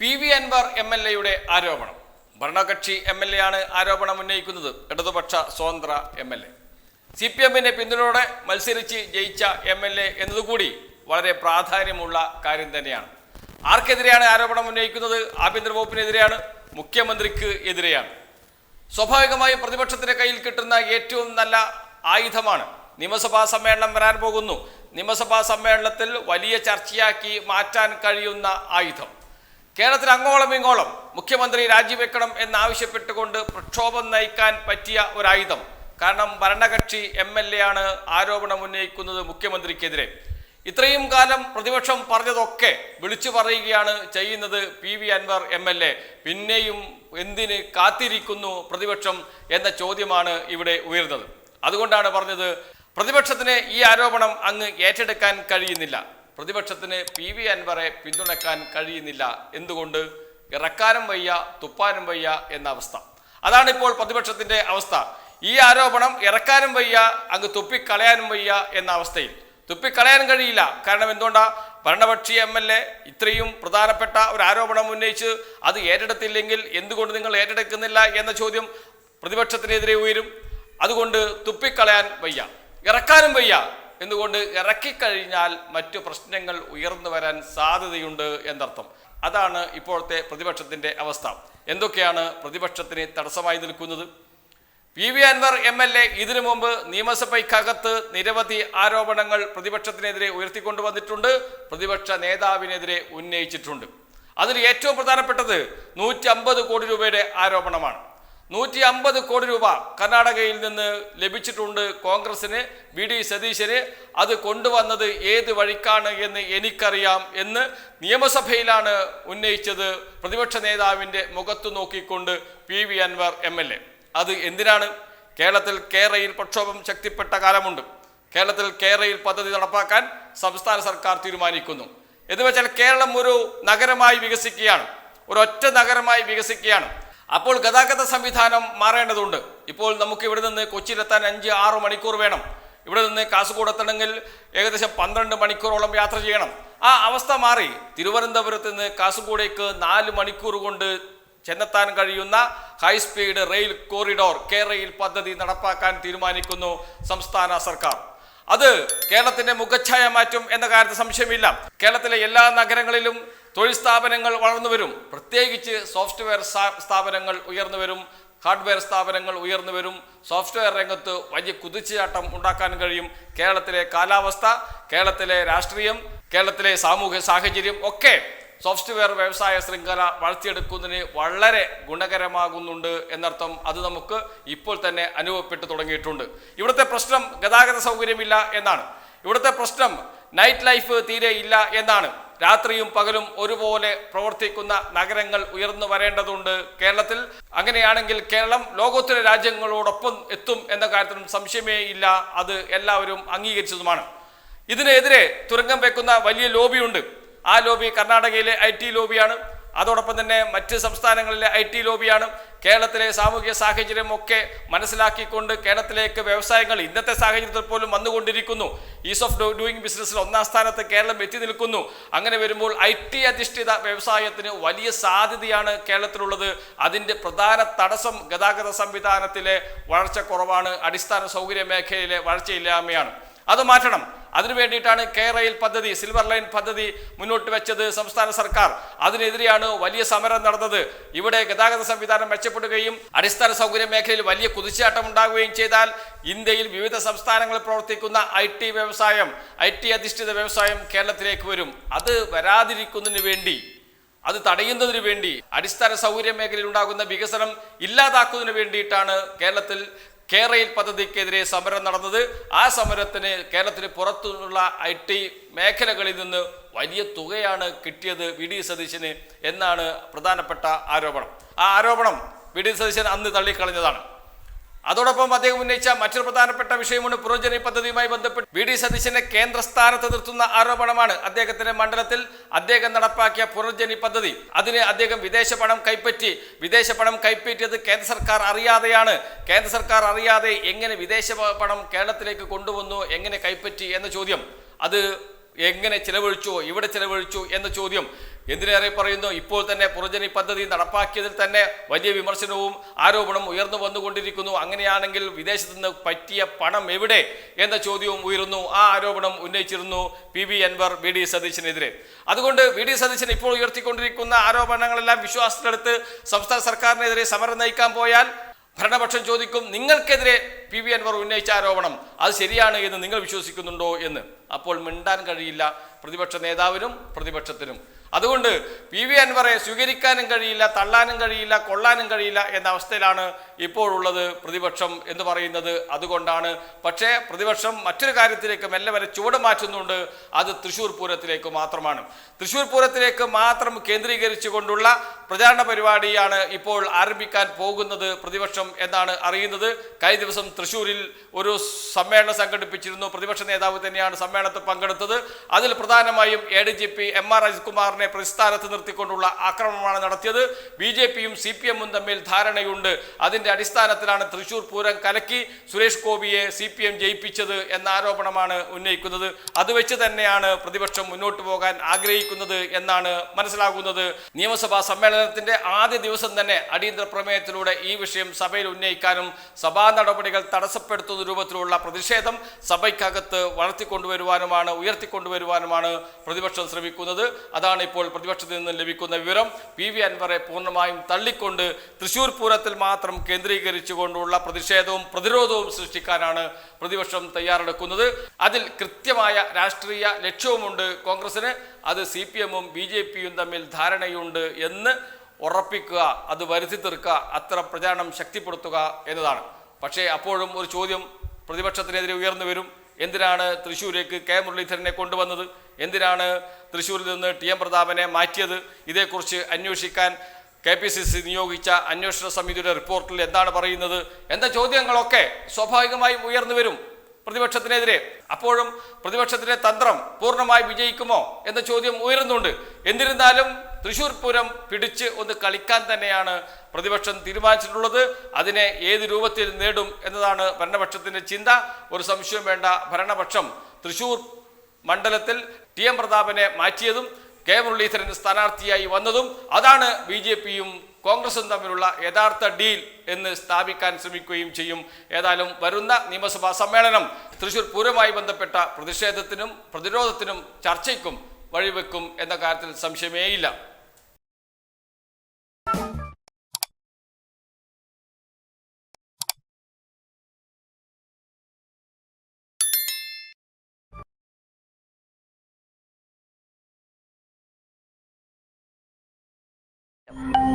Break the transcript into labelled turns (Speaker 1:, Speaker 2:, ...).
Speaker 1: P V Anvar M L എയുടെ ആരോപണം. ഭരണകക്ഷി എം എൽ എ ആണ് ആരോപണം ഉന്നയിക്കുന്നത്. ഇടതുപക്ഷ സ്വതന്ത്ര M L A. C P എമ്മിന്റെ പിന്തുണയോടെ മത്സരിച്ച് ജയിച്ച എം എൽ എ എന്നതുകൂടി വളരെ പ്രാധാന്യമുള്ള കാര്യം തന്നെയാണ്. ആർക്കെതിരെയാണ് ആരോപണം ഉന്നയിക്കുന്നത്? ആഭ്യന്തര വകുപ്പിനെതിരെയാണ്. മുഖ്യമന്ത്രിക്ക് എതിരെയാണ്. സ്വാഭാവികമായും പ്രതിപക്ഷത്തിന്റെ കയ്യിൽ കിട്ടുന്ന ഏറ്റവും നല്ല ആയുധമാണ് നിയമസഭാ സമ്മേളനം വരാൻ പോകുന്നു. നിയമസഭാ സമ്മേളനത്തിൽ വലിയ ചർച്ചയാക്കി മാറ്റാൻ കഴിയുന്ന ആയുധം. കേരളത്തിൽ അങ്ങോളം ഇങ്ങോളം മുഖ്യമന്ത്രി രാജിവെക്കണം എന്നാവശ്യപ്പെട്ടുകൊണ്ട് പ്രക്ഷോഭം നയിക്കാൻ പറ്റിയ ഒരായുധം. കാരണം ഭരണകക്ഷി എം എൽ എ ആണ് ആരോപണം ഉന്നയിക്കുന്നത് മുഖ്യമന്ത്രിക്കെതിരെ. ഇത്രയും കാലം പ്രതിപക്ഷം പറഞ്ഞതൊക്കെ വിളിച്ചു പറയുകയാണ് ചെയ്യുന്നത് P V Anvar M L A. പിന്നെയും എന്തിന് കാത്തിരിക്കുന്നു പ്രതിപക്ഷം എന്ന ചോദ്യമാണ് ഇവിടെ ഉയർന്നത്. അതുകൊണ്ടാണ് പറഞ്ഞത് പ്രതിപക്ഷത്തിന് ഈ ആരോപണം അങ്ങ് ഏറ്റെടുക്കാൻ കഴിയുന്നില്ല. പ്രതിപക്ഷത്തിന് പി വി അൻവറെ പിന്തുണയ്ക്കാൻ കഴിയുന്നില്ല. എന്തുകൊണ്ട്? ഇറക്കാനും വയ്യ തുപ്പാനും വയ്യ എന്ന അവസ്ഥ. അതാണ് ഇപ്പോൾ പ്രതിപക്ഷത്തിന്റെ അവസ്ഥ. ഈ ആരോപണം ഇറക്കാനും വയ്യ അങ്ങ് തുപ്പിക്കളയാനും വയ്യ എന്ന അവസ്ഥയിൽ. തുപ്പിക്കളയാൻ കഴിയില്ല. കാരണം എന്തുകൊണ്ടാ? ഭരണപക്ഷി എം എൽ എ ഇത്രയും പ്രധാനപ്പെട്ട ഒരു ആരോപണം ഉന്നയിച്ച് അത് ഏറ്റെടുത്തില്ലെങ്കിൽ എന്തുകൊണ്ട് നിങ്ങൾ ഏറ്റെടുക്കുന്നില്ല എന്ന ചോദ്യം പ്രതിപക്ഷത്തിനെതിരെ ഉയരും. അതുകൊണ്ട് തുപ്പിക്കളയാൻ വയ്യ. ഇറക്കാനും വയ്യ. എന്തുകൊണ്ട് ഇറക്കിക്കഴിഞ്ഞാൽ മറ്റു പ്രശ്നങ്ങൾ ഉയർന്നു വരാൻ സാധ്യതയുണ്ട് എന്നർത്ഥം. അതാണ് ഇപ്പോഴത്തെ പ്രതിപക്ഷത്തിന്റെ അവസ്ഥ. എന്തൊക്കെയാണ് പ്രതിപക്ഷത്തിന് തടസ്സമായി നിൽക്കുന്നത്? P V Anvar M L A ഇതിനു മുമ്പ് നിയമസഭയ്ക്കകത്ത് നിരവധി ആരോപണങ്ങൾ പ്രതിപക്ഷത്തിനെതിരെ ഉയർത്തിക്കൊണ്ടുവന്നിട്ടുണ്ട് പ്രതിപക്ഷ നേതാവിനെതിരെ ഉന്നയിച്ചിട്ടുണ്ട്. അതിൽ ഏറ്റവും പ്രധാനപ്പെട്ടത് നൂറ്റി കോടി രൂപയുടെ ആരോപണമാണ്. നൂറ്റി അമ്പത് കോടി രൂപ കർണാടകയിൽ നിന്ന് ലഭിച്ചിട്ടുണ്ട് കോൺഗ്രസിന് വി ഡി സതീശന്. അത് കൊണ്ടുവന്നത് ഏത് വഴിക്കാണ് എന്ന് എനിക്കറിയാം എന്ന് നിയമസഭയിലാണ് ഉന്നയിച്ചത് പ്രതിപക്ഷ നേതാവിന്റെ മുഖത്തു നോക്കിക്കൊണ്ട് P V Anvar M L A. അത് എന്തിനാണ്? കേരളത്തിൽ കേരയിൽ പ്രക്ഷോഭം ശക്തിപ്പെട്ട കാലമുണ്ട്. കേരളത്തിൽ കേരയിൽ പദ്ധതി നടപ്പാക്കാൻ സംസ്ഥാന സർക്കാർ തീരുമാനിക്കുന്നു. എന്ന് വെച്ചാൽ കേരളം ഒരു നഗരമായി വികസിക്കുകയാണ്. ഒരൊറ്റ നഗരമായി വികസിക്കുകയാണ്. അപ്പോൾ ഗതാഗത സംവിധാനം മാറേണ്ടതുണ്ട്. ഇപ്പോൾ നമുക്ക് ഇവിടെ നിന്ന് കൊച്ചിയിലെത്താൻ അഞ്ച് ആറ് മണിക്കൂർ വേണം. ഇവിടെ നിന്ന് കാസർഗോഡ് എത്തണമെങ്കിൽ ഏകദേശം പന്ത്രണ്ട് മണിക്കൂറോളം യാത്ര ചെയ്യണം. ആ അവസ്ഥ മാറി. തിരുവനന്തപുരത്ത് നിന്ന് കാസർഗോഡേക്ക് നാല് മണിക്കൂർ കൊണ്ട് ചെന്നെത്താൻ കഴിയുന്ന high speed rail corridor K rail പദ്ധതി നടപ്പാക്കാൻ തീരുമാനിക്കുന്നു സംസ്ഥാന സർക്കാർ. അത് കേരളത്തിന്റെ മുഖച്ഛായ മാറ്റും എന്ന കാര്യത്തിൽ സംശയമില്ല. കേരളത്തിലെ എല്ലാ നഗരങ്ങളിലും തൊഴിൽ സ്ഥാപനങ്ങൾ വളർന്നു വരും. പ്രത്യേകിച്ച് സോഫ്റ്റ്വെയർ സ്ഥാപനങ്ങൾ ഉയർന്നു വരും. ഹാർഡ്വെയർ സ്ഥാപനങ്ങൾ ഉയർന്നു വരും. സോഫ്റ്റ്വെയർ രംഗത്ത് വലിയ കുതിച്ചുചാട്ടം ഉണ്ടാക്കാൻ കഴിയും. കേരളത്തിലെ കാലാവസ്ഥ കേരളത്തിലെ രാഷ്ട്രീയം കേരളത്തിലെ സാമൂഹ്യ സാഹചര്യം ഒക്കെ സോഫ്റ്റ്വെയർ വ്യവസായ ശൃംഖല വളർത്തിയെടുക്കുന്നതിന് വളരെ ഗുണകരമാകുന്നുണ്ട് എന്നർത്ഥം അത് നമുക്ക് ഇപ്പോൾ തന്നെ അനുഭവപ്പെട്ടു തുടങ്ങിയിട്ടുണ്ട്. ഇവിടുത്തെ പ്രശ്നം ഗതാഗത സൗകര്യമില്ല എന്നാണ്. ഇവിടുത്തെ പ്രശ്നം നൈറ്റ് ലൈഫ് തീരെ ഇല്ല എന്നാണ്. രാത്രിയും പകലും ഒരുപോലെ പ്രവർത്തിക്കുന്ന നഗരങ്ങൾ ഉയർന്നു വരേണ്ടതുണ്ട്. കേരളത്തിൽ അങ്ങനെയാണെങ്കിൽ കേരളം ലോകോത്തര രാജ്യങ്ങളോടൊപ്പം എത്തും എന്ന കാര്യത്തിലും സംശയമേ ഇല്ല. അത് എല്ലാവരും അംഗീകരിച്ചതുമാണ്. ഇതിനെതിരെ തുരങ്കം വെക്കുന്ന വലിയ ലോബിയുണ്ട്. ആ ലോബി കർണാടകയിലെ ഐ ടി ലോബിയാണ്. അതോടൊപ്പം തന്നെ മറ്റ് സംസ്ഥാനങ്ങളിലെ ഐ ടി ലോബിയാണ് കേരളത്തിലെ സാമൂഹിക സാഹചര്യമൊക്കെ മനസ്സിലാക്കിക്കൊണ്ട് കേരളത്തിലേക്ക് വ്യവസായങ്ങൾ ഇന്നത്തെ സാഹചര്യത്തിൽ പോലും വന്നുകൊണ്ടിരിക്കുന്നു. ഈസ് ഓഫ് ഡൂയിങ് ബിസിനസ്സിൽ ഒന്നാം സ്ഥാനത്ത് കേരളം എത്തി നിൽക്കുന്നു. അങ്ങനെ വരുമ്പോൾ ഐ ടി അധിഷ്ഠിത വ്യവസായത്തിന് വലിയ സാധ്യതയാണ് കേരളത്തിലുള്ളത്. അതിന്റെ പ്രധാന തടസ്സം ഗതാഗത സംവിധാനത്തിലെ വളർച്ച കുറവാണ് അടിസ്ഥാന സൗകര്യ മേഖലയിലെ വളർച്ചയില്ലായ്മയാണ്. അത് മാറ്റണം. അതിനു വേണ്ടിയിട്ടാണ് കെ റെയിൽ പദ്ധതി സിൽവർ ലൈൻ പദ്ധതി മുന്നോട്ട് വെച്ചത് സംസ്ഥാന സർക്കാർ. അതിനെതിരെയാണ് വലിയ സമരം നടന്നത്. ഇവിടെ ഗതാഗത സംവിധാനം മെച്ചപ്പെടുകയും അടിസ്ഥാന സൗകര്യ മേഖലയിൽ വലിയ കുതിച്ചാട്ടം ഉണ്ടാകുകയും ചെയ്താൽ ഇന്ത്യയിൽ വിവിധ സംസ്ഥാനങ്ങളിൽ പ്രവർത്തിക്കുന്ന ഐ ടി വ്യവസായം ഐ ടി അധിഷ്ഠിത വ്യവസായം കേരളത്തിലേക്ക് വരും. അത് വരാതിരിക്കുന്നതിന് വേണ്ടി അത് തടയുന്നതിന് വേണ്ടി അടിസ്ഥാന സൗകര്യ മേഖലയിൽ ഉണ്ടാകുന്ന വികസനം ഇല്ലാതാക്കുന്നതിന് വേണ്ടിയിട്ടാണ് കേരളത്തിൽ കേരയിൽ പദ്ധതിക്കെതിരെ സമരം നടന്നത്. ആ സമരത്തിന് കേരളത്തിന് പുറത്തുള്ള ഐ ടി മേഖലകളിൽ നിന്ന് വലിയ തുകയാണ് കിട്ടിയത് വി ഡി സതീശന് എന്നാണ് പ്രധാനപ്പെട്ട ആരോപണം. ആ ആരോപണം വി ഡി സതീശൻ അന്ന് തള്ളിക്കളഞ്ഞതാണ്. അതോടൊപ്പം അദ്ദേഹം ഉന്നയിച്ച മറ്റൊരു പ്രധാനപ്പെട്ട വിഷയമാണ് പുനർജനി പദ്ധതിയുമായി ബന്ധപ്പെട്ട് വി ഡി സതീശനെ കേന്ദ്ര സ്ഥാനത്ത് നിർത്തുന്ന ആരോപണമാണ് അദ്ദേഹത്തിന്റെ മണ്ഡലത്തിൽ അദ്ദേഹം നടപ്പാക്കിയ പുനർജനി പദ്ധതി. അതിന് അദ്ദേഹം വിദേശ പണം കൈപ്പറ്റി വിദേശ പണം കൈപ്പറ്റിയത് കേന്ദ്ര സർക്കാർ അറിയാതെയാണ്. കേന്ദ്ര സർക്കാർ അറിയാതെ എങ്ങനെ വിദേശ പണം കേരളത്തിലേക്ക് കൊണ്ടുവന്നു എങ്ങനെ കൈപ്പറ്റി എന്ന ചോദ്യം. അത് എങ്ങനെ ചിലവഴിച്ചു ഇവിടെ ചിലവഴിച്ചു എന്ന ചോദ്യം. എന്തിനേറെ പറയുന്നു? ഇപ്പോൾ തന്നെ പുറജനി പദ്ധതി നടപ്പാക്കിയതിൽ തന്നെ വലിയ വിമർശനവും ആരോപണവും ഉയർന്നു വന്നുകൊണ്ടിരിക്കുന്നു. അങ്ങനെയാണെങ്കിൽ വിദേശത്ത് നിന്ന് പറ്റിയ പണം എവിടെ? എന്ന ചോദ്യവും ഉയരുന്നു. ആ ആരോപണം ഉന്നയിച്ചിരുന്നു P V Anvar V D സതീശനെതിരെ. അതുകൊണ്ട് വി ഡി സതീശൻ ഇപ്പോൾ ഉയർത്തിക്കൊണ്ടിരിക്കുന്ന ആരോപണങ്ങളെല്ലാം വിശ്വാസത്തിലെടുത്ത് സംസ്ഥാന സർക്കാരിനെതിരെ സമരം നയിക്കാൻ പോയാൽ ഭരണപക്ഷം ചോദിക്കും നിങ്ങൾക്കെതിരെ പി വി അൻവർ ഉന്നയിച്ച ആരോപണം അത് ശരിയാണ് എന്ന് നിങ്ങൾ വിശ്വസിക്കുന്നുണ്ടോ? എന്ന്. അപ്പോൾ മിണ്ടാൻ കഴിയില്ല. പ്രതിപക്ഷ നേതാവിനും പ്രതിപക്ഷത്തിനും. അതുകൊണ്ട് പി വി അൻവറെ സ്വീകരിക്കാനും കഴിയില്ല തള്ളാനും കഴിയില്ല കൊള്ളാനും കഴിയില്ല എന്ന അവസ്ഥയിലാണ് ഇപ്പോഴുള്ളത് പ്രതിപക്ഷം എന്ന് പറയുന്നത്. അതുകൊണ്ടാണ് പക്ഷേ പ്രതിപക്ഷം മറ്റൊരു കാര്യത്തിലേക്ക് മെല്ലെ വരെ ചുവട് മാറ്റുന്നുണ്ട്. അത് തൃശ്ശൂർ പൂരത്തിലേക്ക് മാത്രമാണ്. തൃശ്ശൂർ പൂരത്തിലേക്ക് മാത്രം കേന്ദ്രീകരിച്ചുകൊണ്ടുള്ള പ്രചാരണ പരിപാടിയാണ് ഇപ്പോൾ ആരംഭിക്കാൻ പോകുന്നത് പ്രതിപക്ഷം എന്നാണ് അറിയുന്നത്. കഴിഞ്ഞ ദിവസം തൃശ്ശൂരിൽ ഒരു സമ്മേളനം സംഘടിപ്പിച്ചിരുന്നു. പ്രതിപക്ഷ നേതാവ് തന്നെയാണ് സമ്മേളനത്തിൽ പങ്കെടുത്തത്. അതിൽ പ്രധാനമായും A D G P M R അജിത്കുമാറിനെ പ്രതിസ്ഥാനത്ത് നിർത്തിക്കൊണ്ടുള്ള ആക്രമണമാണ് നടത്തിയത്. ബി ജെ പിയും സി പി എമ്മും തമ്മിൽ ധാരണയുണ്ട്. അതിന്റെ അടിസ്ഥാനത്തിലാണ് തൃശൂർ പൂരം കലക്കി സുരേഷ് ഗോപിയെ സി പി എം ജയിപ്പിച്ചത് എന്ന ആരോപണമാണ് ഉന്നയിക്കുന്നത്. അത് വെച്ച് തന്നെയാണ് പ്രതിപക്ഷം മുന്നോട്ട് പോകാൻ ആഗ്രഹിക്കുന്നത് എന്നാണ് മനസ്സിലാകുന്നത്. നിയമസഭാ സമ്മേളനത്തിന്റെ ആദ്യ ദിവസം തന്നെ അടിയന്തര പ്രമേയത്തിലൂടെ ഈ വിഷയം സഭയിൽ ഉന്നയിക്കാനും സഭാ നടപടികൾ തടസ്സപ്പെടുത്തുന്ന രൂപത്തിലുള്ള പ്രതിഷേധം സഭയ്ക്കകത്ത് വളർത്തിക്കൊണ്ടുവരുവാനുമാണ് ഉയർത്തിക്കൊണ്ടുവരുവാനുമാണ് പ്രതിപക്ഷം ശ്രമിക്കുന്നത്. അതാണ് ഇപ്പോൾ പ്രതിപക്ഷത്തിൽ നിന്ന് ലഭിക്കുന്ന വിവരം പി വി അൻവറെ പൂർണമായും തള്ളിക്കൊണ്ട് തൃശൂർ പൂരത്തിൽ മാത്രം കേന്ദ്രീകരിച്ചുകൊണ്ടുള്ള പ്രതിഷേധവും പ്രതിരോധവും സൃഷ്ടിക്കാനാണ് പ്രതിപക്ഷം തയ്യാറെടുക്കുന്നത്. അതിൽ കൃത്യമായ രാഷ്ട്രീയ ലക്ഷ്യവുമുണ്ട് കോൺഗ്രസിന്. അത് സി പി എമ്മും ബി ജെ പിയും തമ്മിൽ ധാരണയുണ്ട് എന്ന് ഉറപ്പിക്കുക അത് വരുത്തി തീർക്കുക അത്ര പ്രചാരണം ശക്തിപ്പെടുത്തുക എന്നതാണ്. പക്ഷേ അപ്പോഴും ഒരു ചോദ്യം പ്രതിപക്ഷത്തിനെതിരെ ഉയർന്നു വരും. എന്തിനാണ് തൃശ്ശൂരേക്ക് കെ മുരളീധരനെ കൊണ്ടുവന്നത്? എന്തിനാണ് തൃശ്ശൂരിൽ നിന്ന് ടി എം പ്രതാപനെ മാറ്റിയത്? ഇതേക്കുറിച്ച് അന്വേഷിക്കാൻ കെ പി സി സി നിയോഗിച്ച അന്വേഷണ സമിതിയുടെ റിപ്പോർട്ടിൽ എന്താണ് പറയുന്നത്? എന്ന ചോദ്യങ്ങളൊക്കെ സ്വാഭാവികമായും ഉയർന്നു വരും പ്രതിപക്ഷത്തിനെതിരെ. അപ്പോഴും പ്രതിപക്ഷത്തിന്റെ തന്ത്രം പൂർണമായി വിജയിക്കുമോ എന്ന ചോദ്യം ഉയരുന്നുണ്ട്. എന്നിരുന്നാലും തൃശൂർ പൂരം പിടിച്ച് ഒന്ന് കളിക്കാൻ തന്നെയാണ് പ്രതിപക്ഷം തീരുമാനിച്ചിട്ടുള്ളത്. അതിനെ ഏത് രൂപത്തിൽ നേടും എന്നതാണ് ഭരണപക്ഷത്തിന്റെ ചിന്ത. ഒരു സംശയം വേണ്ട. ഭരണപക്ഷം തൃശൂർ മണ്ഡലത്തിൽ ടി എം പ്രതാപനെ മാറ്റിയതും കെ മുരളീധരൻ സ്ഥാനാർത്ഥിയായി വന്നതും അതാണ് ബി ജെ പിയും കോൺഗ്രസും തമ്മിലുള്ള യഥാർത്ഥ ഡീൽ എന്ന് സ്ഥാപിക്കാൻ ശ്രമിക്കുകയും ചെയ്യും. ഏതായാലും വരുന്ന നിയമസഭാ സമ്മേളനം തൃശൂർ പൂരവുമായി ബന്ധപ്പെട്ട പ്രതിഷേധത്തിനും പ്രതിരോധത്തിനും ചർച്ചയ്ക്കും വഴിവെക്കും എന്ന കാര്യത്തിൽ സംശയമേയില്ല. you